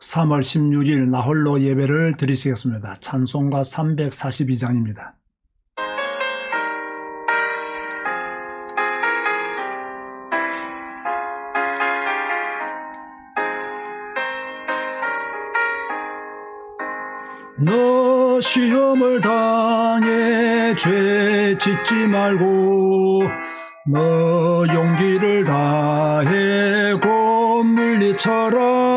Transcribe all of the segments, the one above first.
3월 16일 나홀로 예배를 드리시겠습니다. 찬송가 342장입니다. 너 시험을 당해 죄 짓지 말고 너 용기를 다해 곧 물리쳐라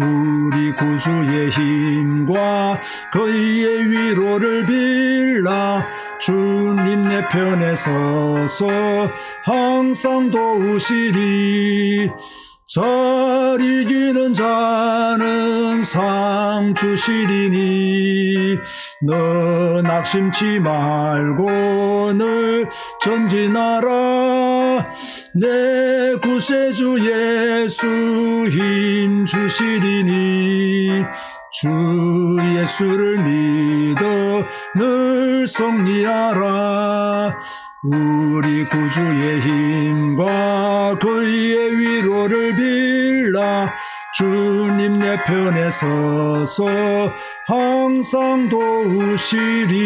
우리 구주의 힘과 그의 위로를 빌라 주님 내 편에 서서 항상 도우시리 잘 이기는 자는 상 주시리니. 너 낙심치 말고 늘 전진하라. 내 구세주 예수 힘 주시리니. 주 예수를 믿어 늘 승리하라 우리 구주의 힘과 그의 위로를 빌라 주님 내 편에 서서 항상 도우시리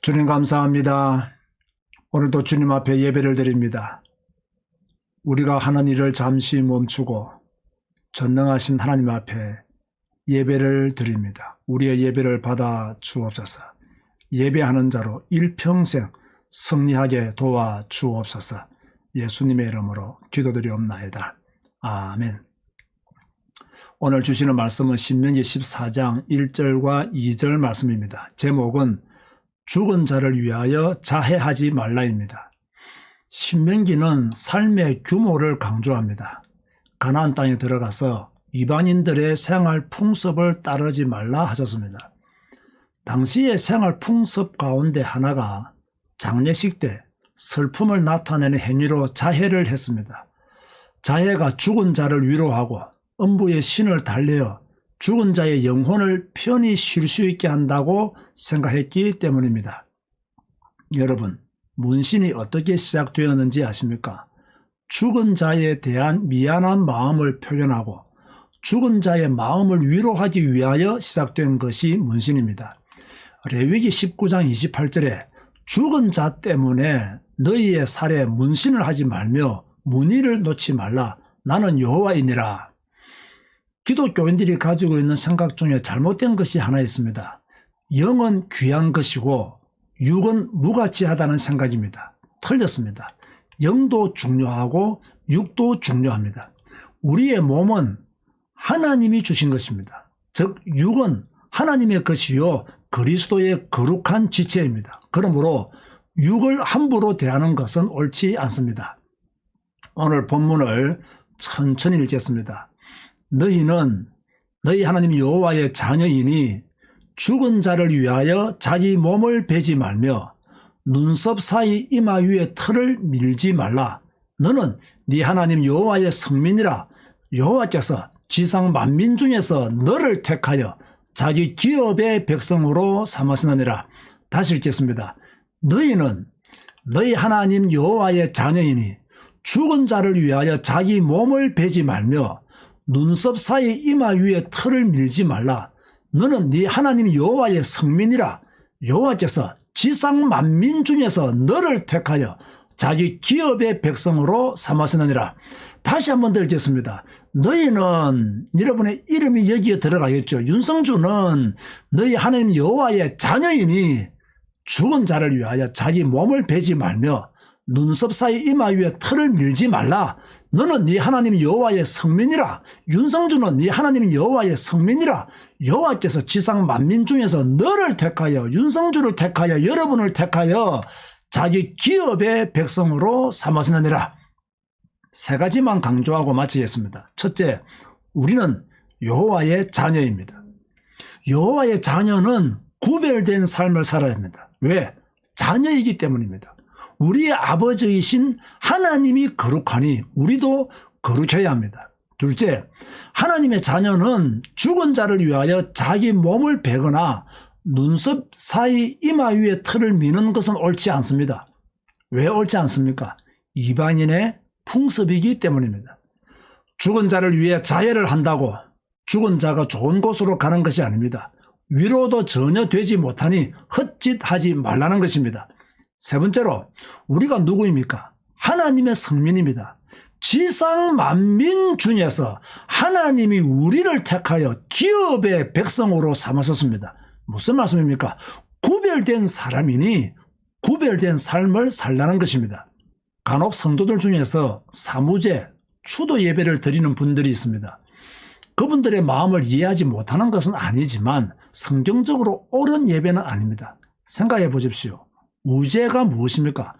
주님 감사합니다. 오늘도 주님 앞에 예배를 드립니다. 우리가 하는 일을 잠시 멈추고 전능하신 하나님 앞에 예배를 드립니다. 우리의 예배를 받아 주옵소서. 예배하는 자로 일평생 승리하게 도와 주옵소서. 예수님의 이름으로 기도드리옵나이다. 아멘. 오늘 주시는 말씀은 신명기 14장 1절과 2절 말씀입니다. 제목은 죽은 자를 위하여 자해하지 말라입니다. 신명기는 삶의 규모를 강조합니다. 가나안 땅에 들어가서 이방인들의 생활 풍습을 따르지 말라 하셨습니다. 당시의 생활 풍습 가운데 하나가 장례식 때 슬픔을 나타내는 행위로 자해를 했습니다. 자해가 죽은 자를 위로하고 음부의 신을 달래어 죽은 자의 영혼을 편히 쉴 수 있게 한다고 생각했기 때문입니다. 여러분, 문신이 어떻게 시작되었는지 아십니까? 죽은 자에 대한 미안한 마음을 표현하고 죽은 자의 마음을 위로하기 위하여 시작된 것이 문신입니다. 레위기 19장 28절에 죽은 자 때문에 너희의 살에 문신을 하지 말며 문의를 놓지 말라. 나는 여호와이니라. 기독교인들이 가지고 있는 생각 중에 잘못된 것이 하나 있습니다. 영은 귀한 것이고 육은 무가치하다는 생각입니다. 틀렸습니다. 영도 중요하고 육도 중요합니다. 우리의 몸은 하나님이 주신 것입니다. 즉 육은 하나님의 것이요 그리스도의 거룩한 지체입니다. 그러므로 육을 함부로 대하는 것은 옳지 않습니다. 오늘 본문을 천천히 읽겠습니다. 너희는 너희 하나님 여호와의 자녀이니 죽은 자를 위하여 자기 몸을 베지 말며 눈썹 사이 이마 위에 털을 밀지 말라. 너는 네 하나님 여호와의 성민이라 여호와께서 지상 만민 중에서 너를 택하여 자기 기업의 백성으로 삼으시느니라. 다시 읽겠습니다. 너희는 너희 하나님 여호와의 자녀이니 죽은 자를 위하여 자기 몸을 베지 말며 눈썹 사이 이마 위에 털을 밀지 말라. 너는 네 하나님 여호와의 성민이라. 여호와께서 지상 만민 중에서 너를 택하여 자기 기업의 백성으로 삼았으느니라. 다시 한번더 읽겠습니다. 너희는 여러분의 이름이 여기에 들어가겠죠. 윤성주는 너희 하나님 여호와의 자녀이니 죽은 자를 위하여 자기 몸을 베지 말며 눈썹 사이 이마 위에 털을 밀지 말라. 너는 네 하나님 여호와의 성민이라. 윤성주는 네 하나님 여호와의 성민이라. 여호와께서 지상 만민 중에서 너를 택하여 윤성주를 택하여 여러분을 택하여 자기 기업의 백성으로 삼았느니라. 세 가지만 강조하고 마치겠습니다. 첫째, 우리는 여호와의 자녀입니다. 여호와의 자녀는 구별된 삶을 살아야 합니다. 왜? 자녀이기 때문입니다. 우리의 아버지이신 하나님이 거룩하니 우리도 거룩해야 합니다. 둘째, 하나님의 자녀는 죽은 자를 위하여 자기 몸을 베거나 눈썹 사이 이마 위에 털을 미는 것은 옳지 않습니다. 왜 옳지 않습니까? 이방인의 풍습이기 때문입니다. 죽은 자를 위해 자해를 한다고 죽은 자가 좋은 곳으로 가는 것이 아닙니다. 위로도 전혀 되지 못하니 헛짓하지 말라는 것입니다. 세 번째로 우리가 누구입니까? 하나님의 성민입니다. 지상 만민 중에서 하나님이 우리를 택하여 기업의 백성으로 삼으셨습니다. 무슨 말씀입니까? 구별된 사람이니 구별된 삶을 살라는 것입니다. 간혹 성도들 중에서 사무제, 추도 예배를 드리는 분들이 있습니다. 그분들의 마음을 이해하지 못하는 것은 아니지만 성경적으로 옳은 예배는 아닙니다. 생각해 보십시오. 우제가 무엇입니까?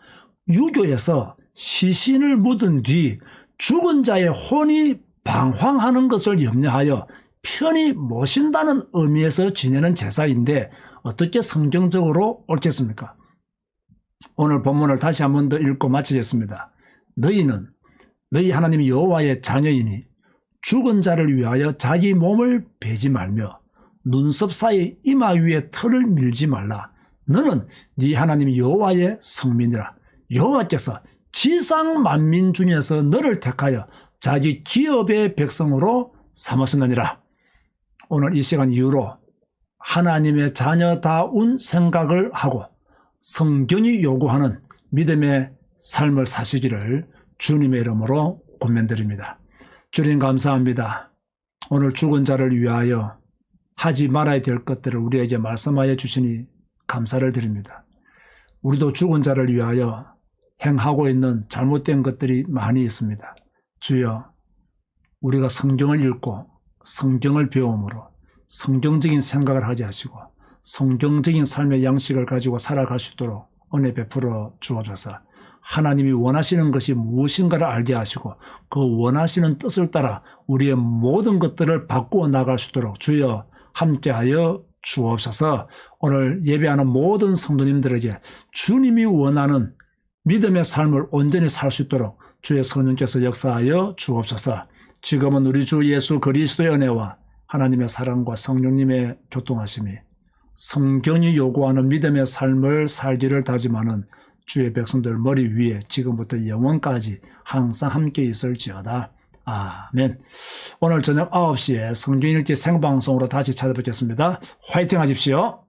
유교에서 시신을 묻은 뒤 죽은 자의 혼이 방황하는 것을 염려하여 편히 모신다는 의미에서 지내는 제사인데 어떻게 성경적으로 옳겠습니까? 오늘 본문을 다시 한 번 더 읽고 마치겠습니다. 너희는 너희 하나님 여호와의 자녀이니 죽은 자를 위하여 자기 몸을 베지 말며 눈썹 사이 이마 위에 털을 밀지 말라. 너는 네 하나님 여호와의 성민이라. 여호와께서 지상 만민 중에서 너를 택하여 자기 기업의 백성으로 삼았으느니라. 오늘 이 시간 이후로 하나님의 자녀다운 생각을 하고 성경이 요구하는 믿음의 삶을 사시기를 주님의 이름으로 권면드립니다. 주님 감사합니다. 오늘 죽은 자를 위하여 하지 말아야 될 것들을 우리에게 말씀하여 주시니 감사를 드립니다. 우리도 죽은 자를 위하여 행하고 있는 잘못된 것들이 많이 있습니다. 주여, 우리가 성경을 읽고 성경을 배움으로 성경적인 생각을 하게 하시고 성경적인 삶의 양식을 가지고 살아갈 수 있도록 은혜 베풀어 주옵소서. 하나님이 원하시는 것이 무엇인가를 알게 하시고 그 원하시는 뜻을 따라 우리의 모든 것들을 바꾸어 나갈 수 있도록 주여 함께하여 주옵소서 오늘 예배하는 모든 성도님들에게 주님이 원하는 믿음의 삶을 온전히 살 수 있도록 주의 성령께서 역사하여 주옵소서 지금은 우리 주 예수 그리스도의 은혜와 하나님의 사랑과 성령님의 교통하심이 성경이 요구하는 믿음의 삶을 살기를 다짐하는 주의 백성들 머리 위에 지금부터 영원까지 항상 함께 있을지어다. 아멘. 오늘 저녁 9시에 성경 읽기 생방송으로 다시 찾아뵙겠습니다. 화이팅 하십시오.